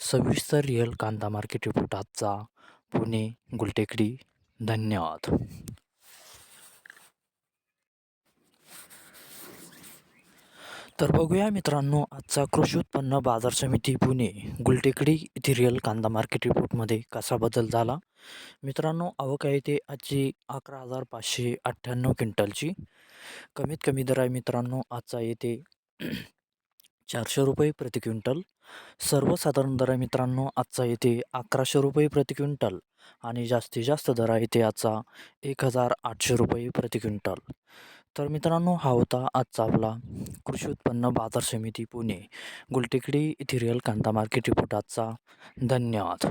सविस्तर रिअल कांदा market report आजचा. पुणे गुलटेकडी. धन्यवाद. तर बघूया मित्रांनो आजचा कृषी उत्पन्न बाजार समिती पुणे गुलटेकडी येथे रिअल कांदा मार्केट रिपोर्टमध्ये कसा बदल झाला? मित्रांनो आवक आहे ते आजची अकरा हजार पाचशे अठ्ठ्याण्णव क्विंटलची. कमीत कमी दर आहे मित्रांनो आजचा येते चारशे रुपये प्रति क्विंटल. सर्वसाधारण दर आहे मित्रांनो आजचा येते अकराशे रुपये प्रति क्विंटल आणि जास्तीत जास्त दर आहे ते आजचा एक हजार आठशे रुपये प्रति क्विंटल. तर मित्रांनो हा होता आजचा आपला कृषी उत्पन्न बाजार समिती पुणे. गुलटेकडी इथे रिअल कांदा मार्केट रिपोर्ट आजचा. धन्यवाद.